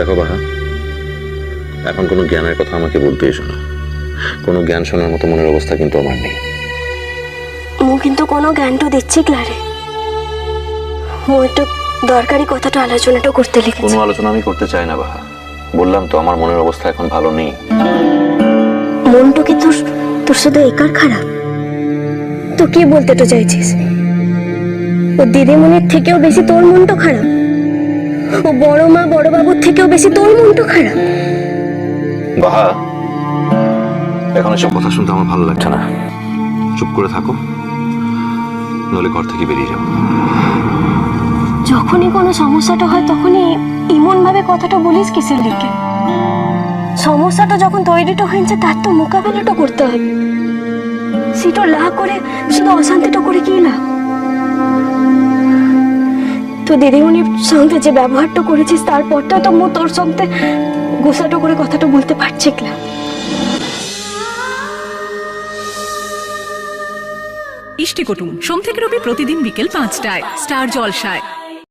দেখো বাহা এখন কোনো জ্ঞানের কথা আমাকে বলতে এসো না। কোনো জ্ঞান শোনার মতো মনের অবস্থা কিন্তু আমার নেই। মু কিন্তু কোনো জ্ঞানটো দিচ্ছি ক্লারে মু একটু দরকারি কথাটা আলোচনাটা করতে লিখেছি। কোনো আলোচনা আমি করতে চাই না বাহা। বললাম তো আমার মনের অবস্থা এখন ভালো নেই। মনটা কি তোর তোর শুধু একার খারাপ? তো কি বলতে তো চাইছিস? ও দিদিমণির থেকেও বেশি তোর মনটা খারাপ? ও বড় মা বড় বাবুর থেকেও বেশি তোর মনটা খারাপ। বাহা এখন এসব কথা শুনতে আমার ভালো লাগছে না। চুপ করে থাকো নইলে ঘর থেকে বেরিয়ে যাও যখনই কোনো সমস্যাটা হয় তখনই এমন ভাবে কথাটা বলিস কিসের দিকে? সমস্যাটা যখন তৈরিটা হয়েছে তার তো মোকাবেলাটা করতে হবে। সেটা লা করে শুধু অশান্তিটা করে কি লাভ? তো দিদিমণির সঙ্গে যে ব্যবহারটা করেছিস, তারপরটা তো মু তোর সঙ্গে গোসাটো করে কথাটা বলতে পারছি না? ইষ্টিকুটুম সোম থেকে রবি প্রতিদিন বিকেল পাঁচটায়, স্টার জলসায়।